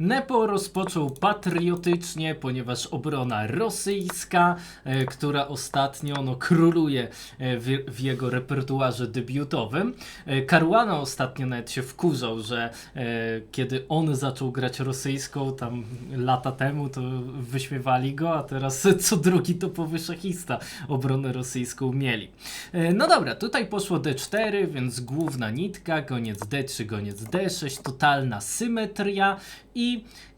Nepo rozpoczął patriotycznie, ponieważ obrona rosyjska, e, która ostatnio no, króluje e, w, w jego repertuarze debiutowym. E, Caruana ostatnio nawet się wkurzał, że kiedy on zaczął grać rosyjską tam lata temu, to wyśmiewali go, a teraz co drugi topowy szachista obronę rosyjską mieli. No dobra, tutaj poszło D4, więc główna nitka, goniec D3, goniec D6, totalna symetria i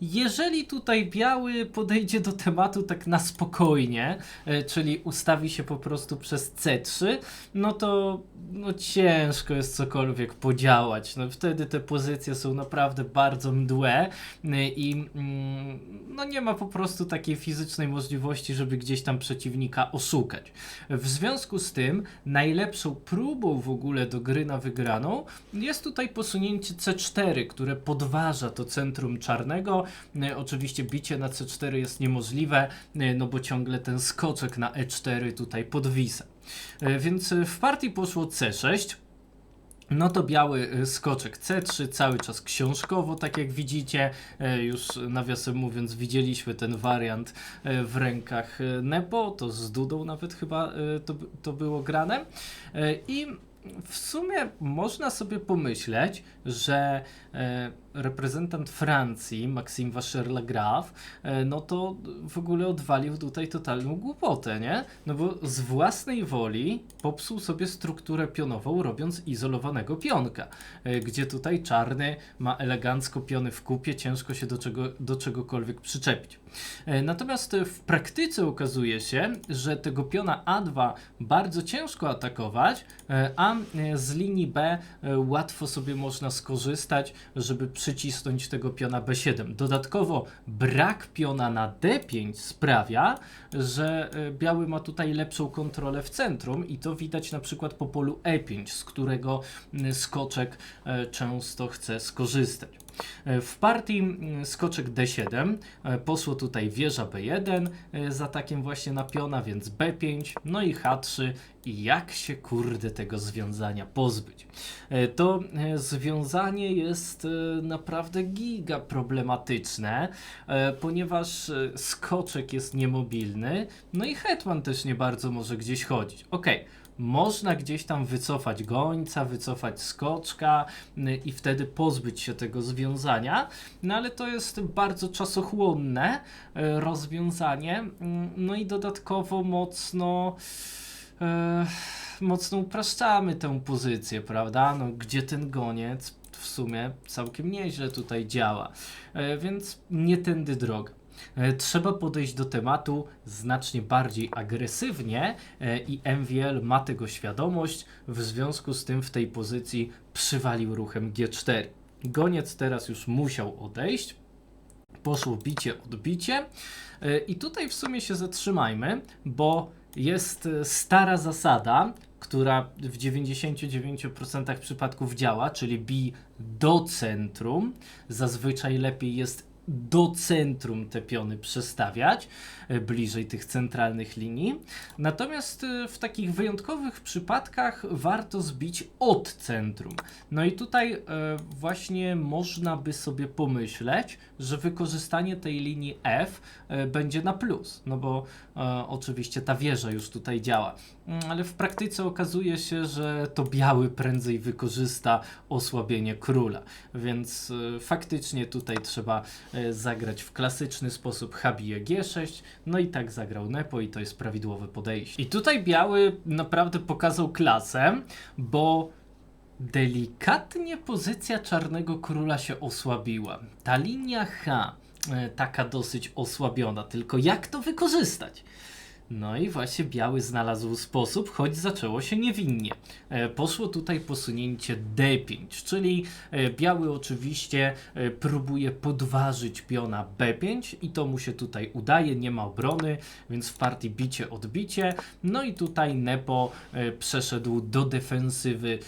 jeżeli tutaj biały podejdzie do tematu tak na spokojnie, e, czyli ustawi się po prostu przez C3, no to no ciężko jest cokolwiek podziałać. No wtedy te pozycje są naprawdę bardzo mdłe e, i mm, no nie ma po prostu takiej fizycznej możliwości, żeby gdzieś tam przeciwnika oszukać. W związku z tym najlepszą próbą w ogóle do gry na wygraną jest tutaj posunięcie C4, które podważa to centrum czarnego. E, Oczywiście bicie na C4 jest niemożliwe, e, no bo ciągle ten skoczek na E4 tutaj podwisa. E, Więc w partii poszło C6. No to biały skoczek C3 cały czas książkowo, tak jak widzicie. Już nawiasem mówiąc, widzieliśmy ten wariant w rękach Nepo, to z Dudą nawet chyba to, to było grane. I w sumie można sobie pomyśleć, że reprezentant Francji, Maxime Vacher-Lagrave, e, no to w ogóle odwalił tutaj totalną głupotę, nie? No bo z własnej woli popsuł sobie strukturę pionową, robiąc izolowanego pionka, e, gdzie tutaj czarny ma elegancko piony w kupie, ciężko się do, czego, do czegokolwiek przyczepić. E, Natomiast w praktyce okazuje się, że tego piona A2 bardzo ciężko atakować, a z linii B łatwo sobie można skorzystać, żeby przycisnąć tego piona B7. Dodatkowo brak piona na D5 sprawia, że e, biały ma tutaj lepszą kontrolę w centrum i to widać na przykład po polu E5, z którego skoczek e, często chce skorzystać. E, W partii skoczek D7 e, poszło tutaj wieża B1 e, z atakiem właśnie na piona, więc B5, no i H3 i jak się kurde tego związania pozbyć. To związanie jest naprawdę giga problematyczne, ponieważ skoczek jest niemobilny, no i hetman też nie bardzo może gdzieś chodzić. Okej, można gdzieś tam wycofać gońca, wycofać skoczka y, i wtedy pozbyć się tego związania, no ale to jest bardzo czasochłonne y, rozwiązanie, mm, no i dodatkowo mocno e, mocno upraszczamy tę pozycję, prawda? No, gdzie ten goniec w sumie całkiem nieźle tutaj działa, więc nie tędy droga. E, Trzeba podejść do tematu znacznie bardziej agresywnie e, i MWL ma tego świadomość, w związku z tym w tej pozycji przywalił ruchem G4. Goniec teraz już musiał odejść, poszło bicie, odbicie E, i tutaj w sumie się zatrzymajmy, bo jest stara zasada, która w 99% przypadków działa, czyli bij do centrum. Zazwyczaj lepiej jest do centrum te piony przestawiać, e, bliżej tych centralnych linii. Natomiast e, w takich wyjątkowych przypadkach warto zbić od centrum. No i tutaj e, właśnie można by sobie pomyśleć, że wykorzystanie tej linii F będzie na plus, no bo oczywiście ta wieża już tutaj działa. Mm, Ale w praktyce okazuje się, że to biały prędzej wykorzysta osłabienie króla, więc faktycznie tutaj trzeba zagrać w klasyczny sposób Habije G6, no i tak zagrał Nepo i to jest prawidłowe podejście. I tutaj biały naprawdę pokazał klasę, bo delikatnie pozycja czarnego króla się osłabiła. Ta linia H, e, taka dosyć osłabiona, tylko jak to wykorzystać? No i właśnie biały znalazł sposób, choć zaczęło się niewinnie. E, poszło tutaj posunięcie D5, czyli e, biały oczywiście e, próbuje podważyć piona B5 i to mu się tutaj udaje, nie ma obrony, więc w partii bicie, odbicie. No i tutaj Nepo przeszedł do defensywy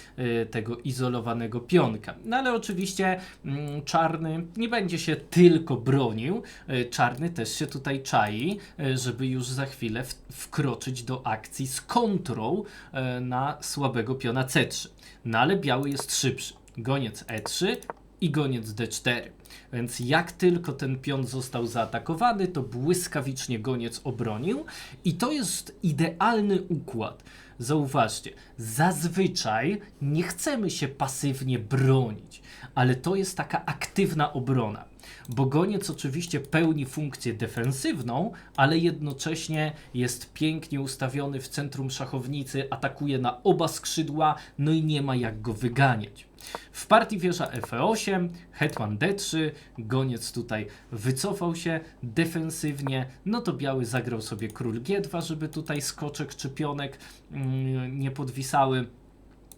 tego izolowanego pionka. No ale oczywiście mm, czarny nie będzie się tylko bronił, czarny też się tutaj czai, żeby już za chwilę wkroczyć do akcji z kontrą e, na słabego piona C3. No ale biały jest szybszy. Goniec E3 i goniec d4. Więc jak tylko ten pion został zaatakowany, to błyskawicznie goniec obronił i to jest idealny układ. Zauważcie, zazwyczaj nie chcemy się pasywnie bronić, ale to jest taka aktywna obrona. Bo goniec oczywiście pełni funkcję defensywną, ale jednocześnie jest pięknie ustawiony w centrum szachownicy, atakuje na oba skrzydła, no i nie ma jak go wyganiać. W partii wieża F8, hetman D3, goniec tutaj wycofał się defensywnie, no to biały zagrał sobie król G2, żeby tutaj skoczek czy pionek mm, nie podwisały.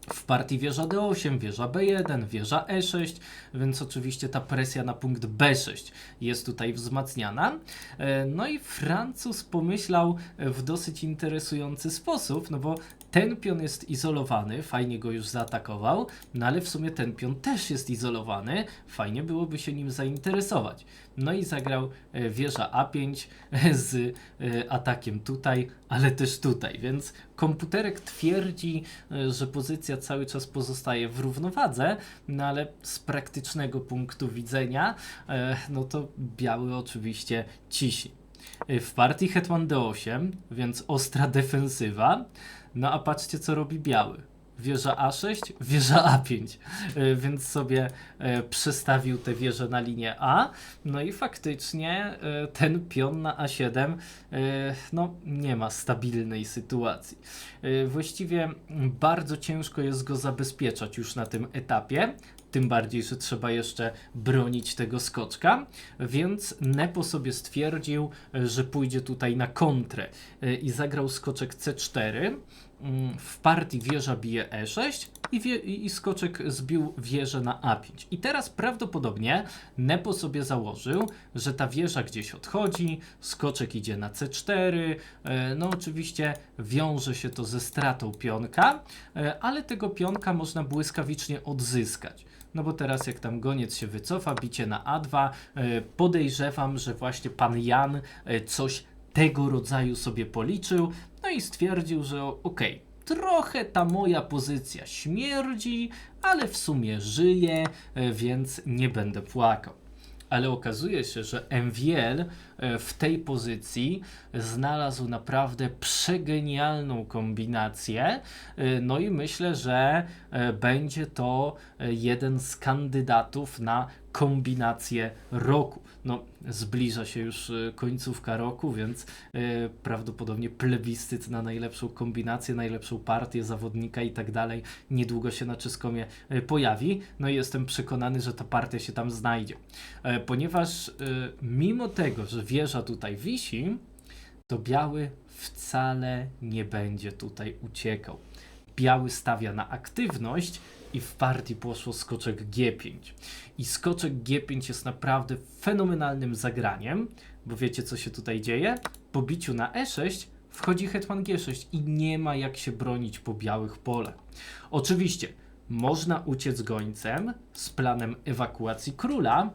W partii wieża D8, wieża B1, wieża E6, więc oczywiście ta presja na punkt B6 jest tutaj wzmacniana. E, No i Francuz pomyślał w dosyć interesujący sposób, no bo ten pion jest izolowany, fajnie go już zaatakował, no ale w sumie ten pion też jest izolowany, fajnie byłoby się nim zainteresować. No i zagrał e, wieża A5 z e, atakiem tutaj, ale też tutaj, więc komputerek twierdzi, e, że pozycja cały czas pozostaje w równowadze, no ale z praktycznego punktu widzenia, e, no to biały oczywiście cisi. E, W partii Hetman D8, więc ostra defensywa. No a patrzcie, co robi biały. Wieża A6, wieża A5, E, więc sobie e, przestawił tę wieżę na linię A. No i faktycznie e, ten pion na A7 e, no, nie ma stabilnej sytuacji. Właściwie bardzo ciężko jest go zabezpieczać już na tym etapie. Tym bardziej, że trzeba jeszcze bronić tego skoczka, więc Nepo sobie stwierdził, że pójdzie tutaj na kontrę i zagrał skoczek C4. Mm, W partii wieża bije E6 i, wie, i skoczek zbił wieżę na A5. I teraz prawdopodobnie Nepo sobie założył, że ta wieża gdzieś odchodzi, skoczek idzie na C4. e, No oczywiście wiąże się to ze stratą pionka, e, ale tego pionka można błyskawicznie odzyskać. No bo teraz jak tam goniec się wycofa, bicie na A2, e, podejrzewam, że właśnie pan Jan coś tego rodzaju sobie policzył, no i stwierdził, że okej, trochę ta moja pozycja śmierdzi, ale w sumie żyje, e, więc nie będę płakał. Ale okazuje się, że MVL w tej pozycji znalazł naprawdę przegenialną kombinację. E, No i myślę, że e, będzie to e, jeden z kandydatów na kombinację roku. No, zbliża się już e, końcówka roku, więc e, prawdopodobnie plebiscyt na najlepszą kombinację, najlepszą partię zawodnika i tak dalej niedługo się na czyskomie e, pojawi. No i jestem przekonany, że ta partia się tam znajdzie. E, Ponieważ e, mimo tego, że wieża tutaj wisi, to biały wcale nie będzie tutaj uciekał. Biały stawia na aktywność i w partii poszło skoczek G5. I skoczek G5 jest naprawdę fenomenalnym zagraniem, bo wiecie co się tutaj dzieje? Po biciu na E6 wchodzi hetman G6 i nie ma jak się bronić po białych pole. Oczywiście można uciec gońcem z planem ewakuacji króla,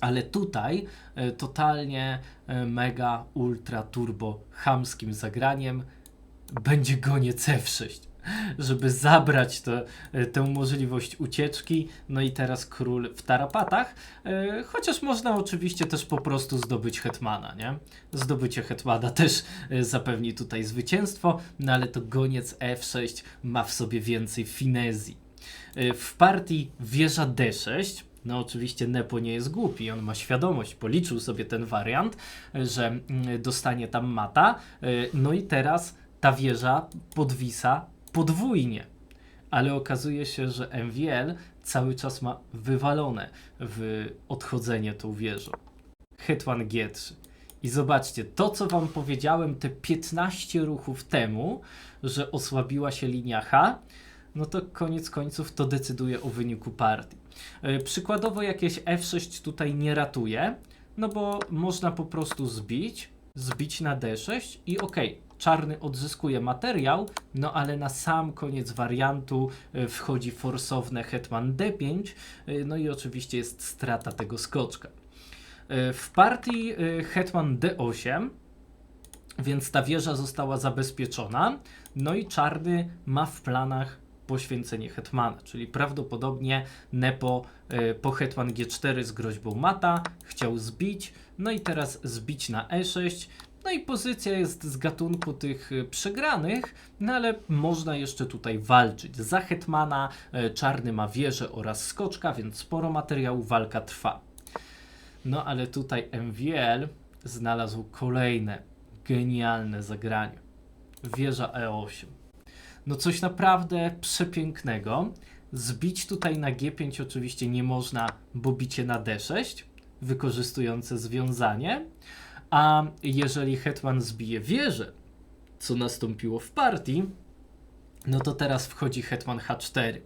ale tutaj e, totalnie e, mega, ultra, turbo, chamskim zagraniem będzie goniec F6, żeby zabrać e, tę możliwość ucieczki. No i teraz król w tarapatach, chociaż można oczywiście też po prostu zdobyć hetmana, nie? Zdobycie hetmana też zapewni tutaj zwycięstwo, no ale to goniec F6 ma w sobie więcej finezji. W partii wieża D6 no oczywiście Nepo nie jest głupi, on ma świadomość, policzył sobie ten wariant, że mm, dostanie tam mata, e, no i teraz ta wieża podwisa podwójnie. Ale okazuje się, że MVL cały czas ma wywalone w odchodzenie tą wieżą. Hetman G3. I zobaczcie, to co wam powiedziałem te 15 ruchów temu, że osłabiła się linia H, no to koniec końców to decyduje o wyniku partii. E, Przykładowo jakieś F6 tutaj nie ratuje, no bo można po prostu zbić, zbić na D6 i okej, czarny odzyskuje materiał, no ale na sam koniec wariantu e, wchodzi forsowne hetman D5, e, no i oczywiście jest strata tego skoczka. W partii hetman D8 więc ta wieża została zabezpieczona. No i czarny ma w planach poświęcenie hetmana, czyli prawdopodobnie Nepo e, po hetman G4 z groźbą mata chciał zbić, no i teraz zbić na E6. No i pozycja jest z gatunku tych e, przegranych, no ale można jeszcze tutaj walczyć. Za hetmana e, czarny ma wieżę oraz skoczka, więc sporo materiału, walka trwa. No ale tutaj MWL znalazł kolejne genialne zagranie. Wieża E8. No coś naprawdę przepięknego. Zbić tutaj na G5 oczywiście nie można, bo bicie na D6, wykorzystujące związanie. A jeżeli hetman zbije wieżę, co nastąpiło w partii, no to teraz wchodzi hetman H4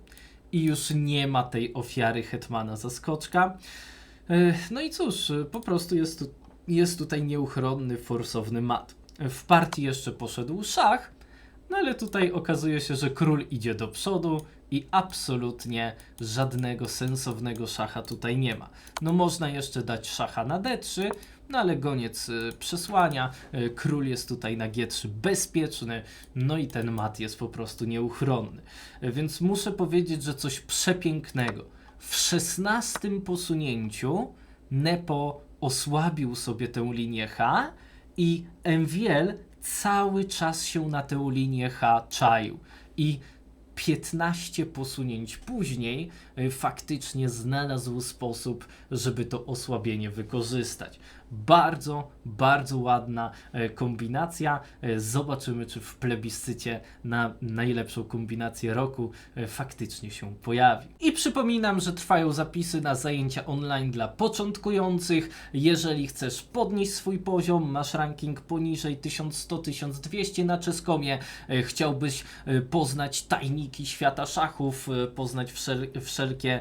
i już nie ma tej ofiary hetmana zaskoczka. No i cóż, po prostu jest, tu, jest tutaj nieuchronny, forsowny mat. W partii jeszcze poszedł szach, no ale tutaj okazuje się, że król idzie do przodu i absolutnie żadnego sensownego szacha tutaj nie ma. No można jeszcze dać szacha na d3, no ale goniec y, przesłania, y, król jest tutaj na g3 bezpieczny, no i ten mat jest po prostu nieuchronny. Y, Więc muszę powiedzieć, że coś przepięknego. W szesnastym posunięciu Nepo osłabił sobie tę linię H i MWL cały czas się na tę linię H czaił. I 15 posunięć później y, faktycznie znalazł sposób, żeby to osłabienie wykorzystać. Bardzo, bardzo ładna e, kombinacja. E, Zobaczymy, czy w plebiscycie na najlepszą kombinację roku e, faktycznie się pojawi. I przypominam, że trwają zapisy na zajęcia online dla początkujących. Jeżeli chcesz podnieść swój poziom, masz ranking poniżej 1100-1200 na czeskomie, chciałbyś poznać tajniki świata szachów, poznać wszel wszelkie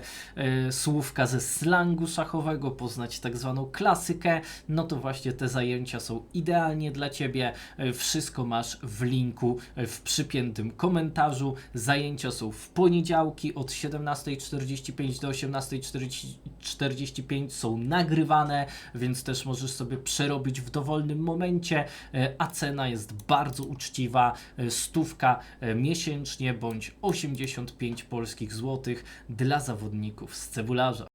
słówka ze slangu szachowego, poznać tak zwaną klasykę, no to właśnie te zajęcia są idealnie dla Ciebie. E, Wszystko masz w linku e, w przypiętym komentarzu. Zajęcia są w poniedziałki od 17.45 do 18.45 są nagrywane, więc też możesz sobie przerobić w dowolnym momencie, e, a cena jest bardzo uczciwa, stówka miesięcznie bądź 85 polskich złotych dla zawodników z cebularza.